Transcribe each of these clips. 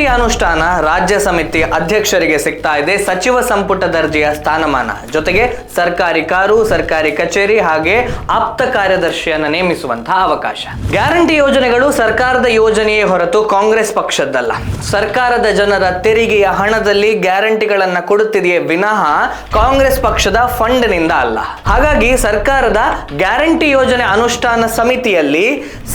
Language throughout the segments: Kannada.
ಗ್ಯಾರಂಟಿ ಅನುಷ್ಠಾನ ರಾಜ್ಯ ಸಮಿತಿ ಅಧ್ಯಕ್ಷರಿಗೆ ಸಿಗ್ತಾ ಇದೆ. ಸಚಿವ ಸಂಪುಟ ದರ್ಜೆಯ ಸ್ಥಾನಮಾನ. ಜೊತೆಗೆ ಸರ್ಕಾರಿ ಕಾರು, ಸರ್ಕಾರಿ ಕಚೇರಿ ಹಾಗೆ ಆಪ್ತ ಕಾರ್ಯದರ್ಶಿಯನ್ನ ನೇಮಿಸುವಂತಹ ಅವಕಾಶ. ಗ್ಯಾರಂಟಿ ಯೋಜನೆಗಳು ಸರ್ಕಾರದ ಯೋಜನೆಯೇ ಹೊರತು ಕಾಂಗ್ರೆಸ್ ಪಕ್ಷದ್ದಲ್ಲ. ಸರ್ಕಾರದ ಜನರ ತೆರಿಗೆಯ ಹಣದಲ್ಲಿ ಗ್ಯಾರಂಟಿಗಳನ್ನ ಕೊಡುತ್ತಿದೆಯೇ ವಿನಃ ಕಾಂಗ್ರೆಸ್ ಪಕ್ಷದ ಫಂಡ್ನಿಂದ ಅಲ್ಲ. ಹಾಗಾಗಿ ಸರ್ಕಾರದ ಗ್ಯಾರಂಟಿ ಯೋಜನೆ ಅನುಷ್ಠಾನ ಸಮಿತಿಯಲ್ಲಿ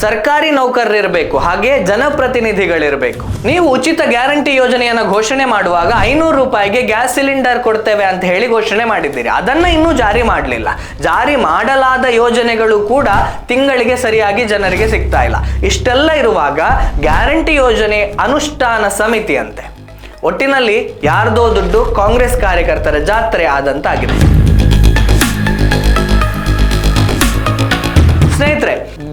ಸರ್ಕಾರಿ ನೌಕರರಿರಬೇಕು, ಹಾಗೆ ಜನಪ್ರತಿನಿಧಿಗಳಿರಬೇಕು. ನೀವು ಉಚಿತ ಗ್ಯಾರಂಟಿ ಯೋಜನೆಯನ್ನ ಘೋಷಣೆ ಮಾಡುವಾಗ ಐನೂರು ರೂಪಾಯಿಗೆ ಗ್ಯಾಸ್ ಸಿಲಿಂಡರ್ ಕೊಡ್ತೇವೆ ಅಂತ ಹೇಳಿ ಘೋಷಣೆ ಮಾಡಿದ್ದೀರಿ. ಅದನ್ನ ಇನ್ನೂ ಜಾರಿ ಮಾಡಲಿಲ್ಲ. ಜಾರಿ ಮಾಡಲಾದ ಯೋಜನೆಗಳು ಕೂಡ ತಿಂಗಳಿಗೆ ಸರಿಯಾಗಿ ಜನರಿಗೆ ಸಿಗ್ತಾ ಇಲ್ಲ. ಇಷ್ಟೆಲ್ಲ ಇರುವಾಗ ಗ್ಯಾರಂಟಿ ಯೋಜನೆ ಅನುಷ್ಠಾನ ಸಮಿತಿ ಅಂತೆ ಒಟ್ಟಿನಲ್ಲಿ ಯಾರ್ದೋ ದುಡ್ಡು ಕಾಂಗ್ರೆಸ್ ಕಾರ್ಯಕರ್ತರ ಜಾತ್ರೆ ಆದಂತಾಗಿದೆ.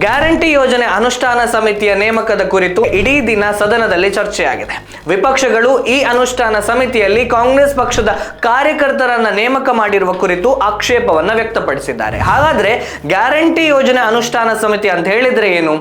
ಗ್ಯಾರಂಟಿ ಯೋಜನೆ ಅನುಷ್ಠಾನ ಸಮಿತಿಯ ನೇಮಕದ ಕುರಿತು ಇಡೀ ದಿನ ಸದನದಲ್ಲಿ ಚರ್ಚೆಯಾಗಿದೆ. ವಿಪಕ್ಷಗಳು ಈ ಅನುಷ್ಠಾನ ಸಮಿತಿಯಲ್ಲಿ ಕಾಂಗ್ರೆಸ್ ಪಕ್ಷದ ಕಾರ್ಯಕರ್ತರನ್ನ ನೇಮಕ ಮಾಡಿರುವ ಕುರಿತು ಆಕ್ಷೇಪವನ್ನ ವ್ಯಕ್ತಪಡಿಸಿದ್ದಾರೆ. ಹಾಗಾದ್ರೆ ಗ್ಯಾರಂಟಿ ಯೋಜನೆ ಅನುಷ್ಠಾನ ಸಮಿತಿ ಅಂತ ಹೇಳಿದ್ರೆ ಏನು?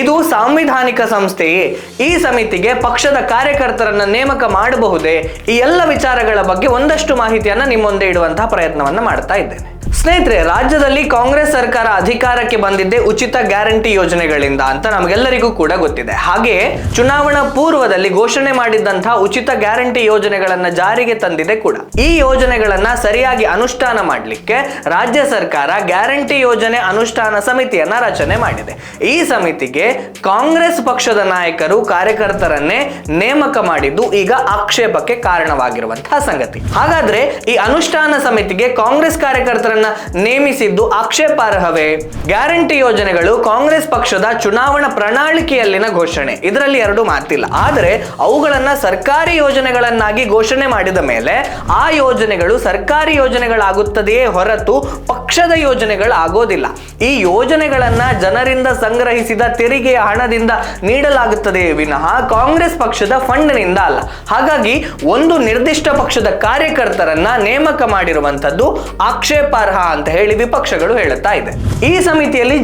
ಇದು ಸಾಂವಿಧಾನಿಕ ಸಂಸ್ಥೆಯೇ? ಈ ಸಮಿತಿಗೆ ಪಕ್ಷದ ಕಾರ್ಯಕರ್ತರನ್ನ ನೇಮಕ ಮಾಡಬಹುದೇ? ಈ ಎಲ್ಲ ವಿಚಾರಗಳ ಬಗ್ಗೆ ಒಂದಷ್ಟು ಮಾಹಿತಿಯನ್ನ ನಿಮ್ಮೊಂದೆ ಇಡುವಂತಹ ಪ್ರಯತ್ನವನ್ನ ಮಾಡ್ತಾ ಇದ್ದೇನೆ. ಸ್ನೇಹಿತರೆ, ರಾಜ್ಯದಲ್ಲಿ ಕಾಂಗ್ರೆಸ್ ಸರ್ಕಾರ ಅಧಿಕಾರಕ್ಕೆ ಬಂದಿದ್ದೆ ಉಚಿತ ಗ್ಯಾರಂಟಿ ಯೋಜನೆಗಳಿಂದ ಅಂತ ನಮಗೆಲ್ಲರಿಗೂ ಕೂಡ ಗೊತ್ತಿದೆ. ಹಾಗೆ ಚುನಾವಣಾ ಪೂರ್ವದಲ್ಲಿ ಘೋಷಣೆ ಮಾಡಿದ್ದಂತಹ ಉಚಿತ ಗ್ಯಾರಂಟಿ ಯೋಜನೆಗಳನ್ನ ಜಾರಿಗೆ ತಂದಿದೆ ಕೂಡ. ಈ ಯೋಜನೆಗಳನ್ನ ಸರಿಯಾಗಿ ಅನುಷ್ಠಾನ ಮಾಡಲಿಕ್ಕೆ ರಾಜ್ಯ ಸರ್ಕಾರ ಗ್ಯಾರಂಟಿ ಯೋಜನೆ ಅನುಷ್ಠಾನ ಸಮಿತಿಯನ್ನ ರಚನೆ ಮಾಡಿದೆ. ಈ ಸಮಿತಿಗೆ ಕಾಂಗ್ರೆಸ್ ಪಕ್ಷದ ನಾಯಕರು ಕಾರ್ಯಕರ್ತರನ್ನೇ ನೇಮಕ ಮಾಡಿದ್ದು ಈಗ ಆಕ್ಷೇಪಕ್ಕೆ ಕಾರಣವಾಗಿರುವಂತಹ ಸಂಗತಿ. ಹಾಗಾದ್ರೆ ಈ ಅನುಷ್ಠಾನ ಸಮಿತಿಗೆ ಕಾಂಗ್ರೆಸ್ ಕಾರ್ಯಕರ್ತರನ್ನ ನೇಮಿಸಿದ್ದು ಆಕ್ಷೇಪಾರ್ಹವೇ? ಗ್ಯಾರಂಟಿ ಯೋಜನೆಗಳು ಕಾಂಗ್ರೆಸ್ ಪಕ್ಷದ ಚುನಾವಣಾ ಪ್ರಣಾಳಿಕೆಯಲ್ಲಿನ ಘೋಷಣೆ. ಇದರಲ್ಲಿ ಎರಡು ಮಾತಿಲ್ಲ. ಆದರೆ ಅವುಗಳನ್ನ ಸರ್ಕಾರಿ ಯೋಜನೆಗಳನ್ನಾಗಿ ಘೋಷಣೆ ಮಾಡಿದ ಮೇಲೆ ಆ ಯೋಜನೆಗಳು ಸರ್ಕಾರಿ ಯೋಜನೆಗಳಾಗುತ್ತದೆಯೇ ಹೊರತು ಪಕ್ಷದ ಯೋಜನೆಗಳಾಗೋದಿಲ್ಲ. ಈ ಯೋಜನೆಗಳನ್ನ ಜನರಿಂದ ಸಂಗ್ರಹಿಸಿದ ತೆರಿಗೆಯ ಹಣದಿಂದ ನೀಡಲಾಗುತ್ತದೆಯೇ ವಿನಃ ಕಾಂಗ್ರೆಸ್ ಪಕ್ಷದ ಫಂಡ್ನಿಂದ ಅಲ್ಲ. ಹಾಗಾಗಿ ಒಂದು ನಿರ್ದಿಷ್ಟ ಪಕ್ಷದ ಕಾರ್ಯಕರ್ತರನ್ನ ನೇಮಕ ಮಾಡಿರುವಂತದ್ದು ಆಕ್ಷೇಪಾರ್ಹ ಅಂತ ಹೇಳಿ ವಿಪಕ್ಷಗಳು ಹೇಳುತ್ತಾ ಇದೆ. ಈ ಸಮಿತಿಯಲ್ಲಿ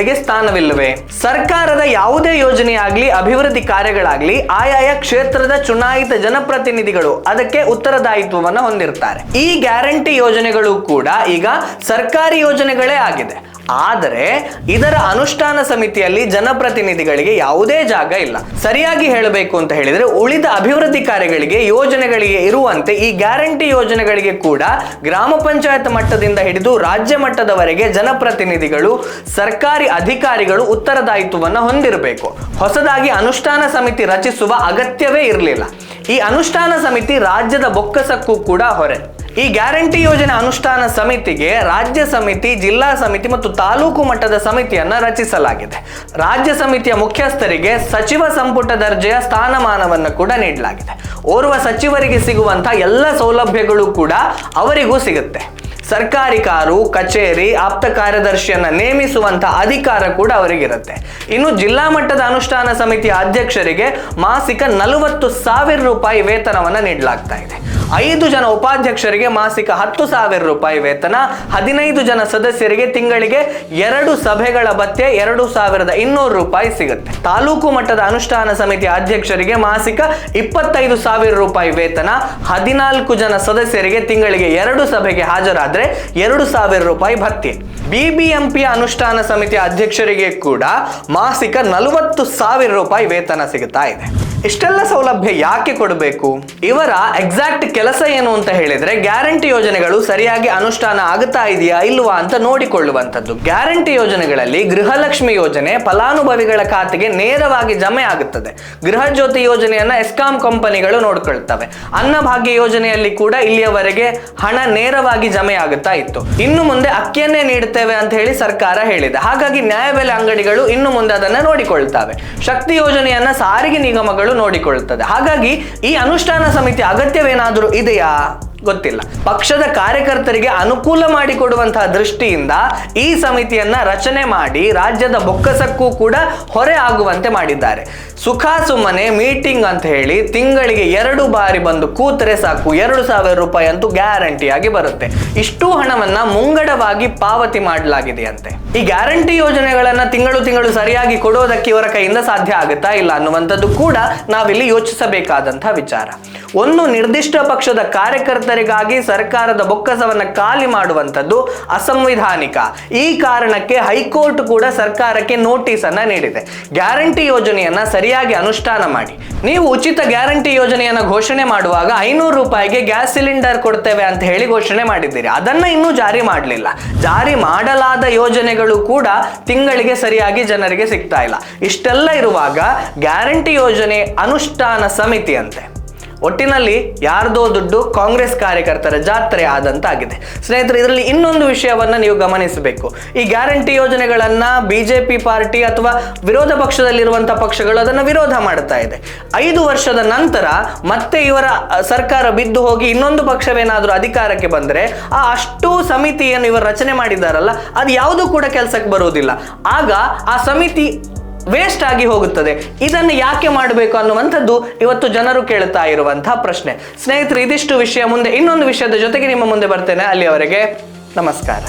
ಜನಪ್ರತಿನಿಧಿಗಳಿಗೆ ಸ್ಥಾನವಿಲ್ಲವೆ? ಸರ್ಕಾರದ ಯಾವುದೇ ಯೋಜನೆಯಾಗ್ಲಿ, ಅಭಿವೃದ್ಧಿ ಕಾರ್ಯಗಳಾಗ್ಲಿ, ಆಯಾಯ ಕ್ಷೇತ್ರದ ಚುನಾಯಿತ ಜನಪ್ರತಿನಿಧಿಗಳು ಅದಕ್ಕೆ ಉತ್ತರದಾಯಿತ್ವವನ್ನು ಹೊಂದಿರ್ತಾರೆ ಈ ಗ್ಯಾರಂಟಿ ಯೋಜನೆಗಳು ಕೂಡ ಈಗ ಸರ್ಕಾರಿ ಯೋಜನೆಗಳೇ ಆಗಿದೆ. ಆದರೆ ಇದರ ಅನುಷ್ಠಾನ ಸಮಿತಿಯಲ್ಲಿ ಜನಪ್ರತಿನಿಧಿಗಳಿಗೆ ಯಾವುದೇ ಜಾಗ ಇಲ್ಲ. ಸರಿಯಾಗಿ ಹೇಳಬೇಕು ಅಂತ ಹೇಳಿದ್ರೆ ಉಳಿದ ಅಭಿವೃದ್ಧಿ ಕಾರ್ಯಗಳಿಗೆ ಯೋಜನೆಗಳಿಗೆ ಇರುವಂತೆ ಈ ಗ್ಯಾರಂಟಿ ಯೋಜನೆಗಳಿಗೆ ಕೂಡ ಗ್ರಾಮ ಪಂಚಾಯತ್ ಮಟ್ಟದಿಂದ ಹಿಡಿದು ರಾಜ್ಯ ಮಟ್ಟದವರೆಗೆ ಜನಪ್ರತಿನಿಧಿಗಳು, ಸರ್ಕಾರಿ ಅಧಿಕಾರಿಗಳು ಉತ್ತರದಾಯಿತ್ವವನ್ನು ಹೊಂದಿರಬೇಕು. ಹೊಸದಾಗಿ ಅನುಷ್ಠಾನ ಸಮಿತಿ ರಚಿಸುವ ಅಗತ್ಯವೇ ಇರಲಿಲ್ಲ. ಈ ಅನುಷ್ಠಾನ ಸಮಿತಿ ರಾಜ್ಯದ ಬೊಕ್ಕಸಕ್ಕೂ ಕೂಡ ಹೊರೆ. ಈ ಗ್ಯಾರಂಟಿ ಯೋಜನೆ ಅನುಷ್ಠಾನ ಸಮಿತಿಗೆ ರಾಜ್ಯ ಸಮಿತಿ, ಜಿಲ್ಲಾ ಸಮಿತಿ ಮತ್ತು ತಾಲೂಕು ಮಟ್ಟದ ಸಮಿತಿಯನ್ನ ರಚಿಸಲಾಗಿದೆ. ರಾಜ್ಯ ಸಮಿತಿಯ ಮುಖ್ಯಸ್ಥರಿಗೆ ಸಚಿವ ಸಂಪುಟ ದರ್ಜೆಯ ಸ್ಥಾನಮಾನವನ್ನು ಕೂಡ ನೀಡಲಾಗಿದೆ. ಓರ್ವ ಸಚಿವರಿಗೆ ಸಿಗುವಂತಹ ಎಲ್ಲ ಸೌಲಭ್ಯಗಳು ಕೂಡ ಅವರಿಗೂ ಸಿಗುತ್ತೆ. ಸರ್ಕಾರಿ ಕಾರು, ಕಚೇರಿ, ಆಪ್ತ ಕಾರ್ಯದರ್ಶಿಯನ್ನ ನೇಮಿಸುವಂತ ಅಧಿಕಾರ ಕೂಡ ಅವರಿಗಿರುತ್ತೆ. ಇನ್ನು ಜಿಲ್ಲಾ ಮಟ್ಟದ ಅನುಷ್ಠಾನ ಸಮಿತಿಯ ಅಧ್ಯಕ್ಷರಿಗೆ ಮಾಸಿಕ ನಲವತ್ತು ಸಾವಿರ ರೂಪಾಯಿ ವೇತನವನ್ನ ನೀಡಲಾಗ್ತಾ ಇದೆ. ಐದು ಜನ ಉಪಾಧ್ಯಕ್ಷರಿಗೆ ಮಾಸಿಕ ಹತ್ತು ಸಾವಿರ ರೂಪಾಯಿ ವೇತನ, ಹದಿನೈದು ಜನ ಸದಸ್ಯರಿಗೆ ತಿಂಗಳಿಗೆ ಎರಡು ಸಭೆಗಳ ಭತ್ಯೆ ಎರಡು ಸಾವಿರದ ಇನ್ನೂರು ರೂಪಾಯಿ ಸಿಗುತ್ತೆ. ತಾಲೂಕು ಮಟ್ಟದ ಅನುಷ್ಠಾನ ಸಮಿತಿ ಅಧ್ಯಕ್ಷರಿಗೆ ಮಾಸಿಕ ಇಪ್ಪತ್ತೈದು ಸಾವಿರ ರೂಪಾಯಿ ವೇತನ, ಹದಿನಾಲ್ಕು ಜನ ಸದಸ್ಯರಿಗೆ ತಿಂಗಳಿಗೆ ಎರಡು ಸಭೆಗೆ ಹಾಜರಾದ್ರೆ ಎರಡು ಸಾವಿರ ರೂಪಾಯಿ ಭತ್ಯೆ. ಬಿಬಿಎಂಪಿ ಅನುಷ್ಠಾನ ಸಮಿತಿ ಅಧ್ಯಕ್ಷರಿಗೆ ಕೂಡ ಮಾಸಿಕ ನಲವತ್ತು ಸಾವಿರ ರೂಪಾಯಿ ವೇತನ ಸಿಗುತ್ತಾ ಇದೆ. ಇಷ್ಟೆಲ್ಲ ಸೌಲಭ್ಯ ಯಾಕೆ ಕೊಡಬೇಕು? ಇವರ ಎಕ್ಸಾಕ್ಟ್ ಕೆಲಸ ಏನು ಅಂತ ಹೇಳಿದ್ರೆ ಗ್ಯಾರಂಟಿ ಯೋಜನೆಗಳು ಸರಿಯಾಗಿ ಅನುಷ್ಠಾನ ಆಗುತ್ತಾ ಇದೆಯಾ ಇಲ್ವಾ ಅಂತ ನೋಡಿಕೊಳ್ಳುವಂಥದ್ದು. ಗ್ಯಾರಂಟಿ ಯೋಜನೆಗಳಲ್ಲಿ ಗೃಹಲಕ್ಷ್ಮಿ ಯೋಜನೆ ಫಲಾನುಭವಿಗಳ ಖಾತೆಗೆ ನೇರವಾಗಿ ಜಮೆ ಆಗುತ್ತದೆ. ಗೃಹ ಜ್ಯೋತಿ ಯೋಜನೆಯನ್ನ ಎಸ್ಕಾಂ ಕಂಪನಿಗಳು ನೋಡ್ಕೊಳ್ತವೆ. ಅನ್ನಭಾಗ್ಯ ಯೋಜನೆಯಲ್ಲಿ ಕೂಡ ಇಲ್ಲಿಯವರೆಗೆ ಹಣ ನೇರವಾಗಿ ಜಮೆ ಆಗುತ್ತಾ ಇತ್ತು. ಇನ್ನು ಮುಂದೆ ಅಕ್ಕಿಯನ್ನೇ ನೀಡುತ್ತೇವೆ ಅಂತ ಹೇಳಿ ಸರ್ಕಾರ ಹೇಳಿದೆ. ಹಾಗಾಗಿ ನ್ಯಾಯಬೆಲೆ ಅಂಗಡಿಗಳು ಇನ್ನು ಮುಂದೆ ಅದನ್ನ ನೋಡಿಕೊಳ್ತವೆ. ಶಕ್ತಿ ಯೋಜನೆಯನ್ನ ಸಾರಿಗೆ ನಿಗಮಗಳು ನೋಡಿಕೊಳ್ಳುತ್ತದೆ ಹಾಗಾಗಿ ಈ ಅನುಷ್ಠಾನ ಸಮಿತಿ ಅಗತ್ಯವೇನಾದರೂ ಇದೆಯಾ ಗೊತ್ತಿಲ್ಲ. ಪಕ್ಷದ ಕಾರ್ಯಕರ್ತರಿಗೆ ಅನುಕೂಲ ಮಾಡಿಕೊಡುವಂತಹ ದೃಷ್ಟಿಯಿಂದ ಈ ಸಮಿತಿಯನ್ನ ರಚನೆ ಮಾಡಿ ರಾಜ್ಯದ ಬೊಕ್ಕಸಕ್ಕೂ ಕೂಡ ಹೊರೆ ಆಗುವಂತೆ ಮಾಡಿದ್ದಾರೆ. ಸುಖ ಸುಮ್ಮನೆ ಮೀಟಿಂಗ್ ಅಂತ ಹೇಳಿ ತಿಂಗಳಿಗೆ ಎರಡು ಬಾರಿ ಬಂದು ಕೂತರೆ ಸಾಕು, ಎರಡು ಸಾವಿರ ರೂಪಾಯಿ ಅಂತೂ ಗ್ಯಾರಂಟಿಯಾಗಿ ಬರುತ್ತೆ. ಇಷ್ಟು ಹಣವನ್ನ ಮುಂಗಡವಾಗಿ ಪಾವತಿ ಮಾಡಲಾಗಿದೆಯಂತೆ. ಈ ಗ್ಯಾರಂಟಿ ಯೋಜನೆಗಳನ್ನ ತಿಂಗಳು ತಿಂಗಳು ಸರಿಯಾಗಿ ಕೊಡೋದಕ್ಕೆ ಇವರ ಕೈಯಿಂದ ಸಾಧ್ಯ ಆಗುತ್ತಾ ಇಲ್ಲ ಅನ್ನುವಂಥದ್ದು ಕೂಡ ನಾವಿಲ್ಲಿ ಯೋಚಿಸಬೇಕಾದಂತಹ ವಿಚಾರ. ಒಂದು ನಿರ್ದಿಷ್ಟ ಪಕ್ಷದ ಕಾರ್ಯಕರ್ತರಿಗಾಗಿ ಸರ್ಕಾರದ ಬೊಕ್ಕಸವನ್ನ ಖಾಲಿ ಮಾಡುವಂಥದ್ದು ಅಸಂವಿಧಾನಿಕ. ಈ ಕಾರಣಕ್ಕೆ ಹೈಕೋರ್ಟ್ ಕೂಡ ಸರ್ಕಾರಕ್ಕೆ ನೋಟಿಸ್ ಅನ್ನ ನೀಡಿದೆ. ಗ್ಯಾರಂಟಿ ಯೋಜನೆಯನ್ನ ಸರಿಯಾಗಿ ಅನುಷ್ಠಾನ ಮಾಡಿ. ನೀವು ಉಚಿತ ಗ್ಯಾರಂಟಿ ಯೋಜನೆಯನ್ನ ಘೋಷಣೆ ಮಾಡುವಾಗ ಐನೂರು ರೂಪಾಯಿಗೆ ಗ್ಯಾಸ್ ಸಿಲಿಂಡರ್ ಕೊಡ್ತೇವೆ ಅಂತ ಹೇಳಿ ಘೋಷಣೆ ಮಾಡಿದ್ದೀರಿ. ಅದನ್ನ ಇನ್ನೂ ಜಾರಿ ಮಾಡಲಿಲ್ಲ. ಜಾರಿ ಮಾಡಲಾದ ಯೋಜನೆಗಳು ಕೂಡ ತಿಂಗಳಿಗೆ ಸರಿಯಾಗಿ ಜನರಿಗೆ ಸಿಗ್ತಾ ಇಲ್ಲ. ಇಷ್ಟೆಲ್ಲ ಇರುವಾಗ ಗ್ಯಾರಂಟಿ ಯೋಜನೆ ಅನುಷ್ಠಾನ ಸಮಿತಿ ಅಂತೆ ಒಟ್ಟಿನಲ್ಲಿ ಯಾರ್ದೋ ದುಡ್ಡು ಕಾಂಗ್ರೆಸ್ ಕಾರ್ಯಕರ್ತರ ಜಾತ್ರೆ ಆದಂತಾಗಿದೆ. ಸ್ನೇಹಿತರೆ, ಇದರಲ್ಲಿ ಇನ್ನೊಂದು ವಿಷಯವನ್ನ ನೀವು ಗಮನಿಸಬೇಕು. ಈ ಗ್ಯಾರಂಟಿ ಯೋಜನೆಗಳನ್ನ ಬಿಜೆಪಿ ಪಾರ್ಟಿ ಅಥವಾ ವಿರೋಧ ಪಕ್ಷದಲ್ಲಿರುವಂತಹ ಪಕ್ಷಗಳು ಅದನ್ನ ವಿರೋಧ ಮಾಡ್ತಾ ಇದೆ. ಐದು ವರ್ಷದ ನಂತರ ಮತ್ತೆ ಇವರ ಸರ್ಕಾರ ಬಿದ್ದು ಹೋಗಿ ಇನ್ನೊಂದು ಪಕ್ಷವೇನಾದರೂ ಅಧಿಕಾರಕ್ಕೆ ಬಂದರೆ ಆ ಅಷ್ಟು ಸಮಿತಿಯನ್ನು ಇವರು ರಚನೆ ಮಾಡಿದಾರಲ್ಲ, ಅದು ಯಾವುದೂ ಕೂಡ ಕೆಲಸಕ್ಕೆ ಬರುವುದಿಲ್ಲ. ಆಗ ಆ ಸಮಿತಿ ವೇಸ್ಟ್ ಆಗಿ ಹೋಗುತ್ತದೆ. ಇದನ್ನು ಯಾಕೆ ಮಾಡಬೇಕು ಅನ್ನುವಂಥದ್ದು ಇವತ್ತು ಜನರು ಕೇಳುತ್ತಾ ಇರುವಂತಹ ಪ್ರಶ್ನೆ. ಸ್ನೇಹಿತರು, ಇದಿಷ್ಟು ವಿಷಯ ಮುಂದೆ ಇನ್ನೊಂದು ವಿಷಯದ ಜೊತೆಗೆ ನಿಮ್ಮ ಮುಂದೆ ಬರ್ತೇನೆ. ಅಲ್ಲಿಯವರೆಗೆ ನಮಸ್ಕಾರ.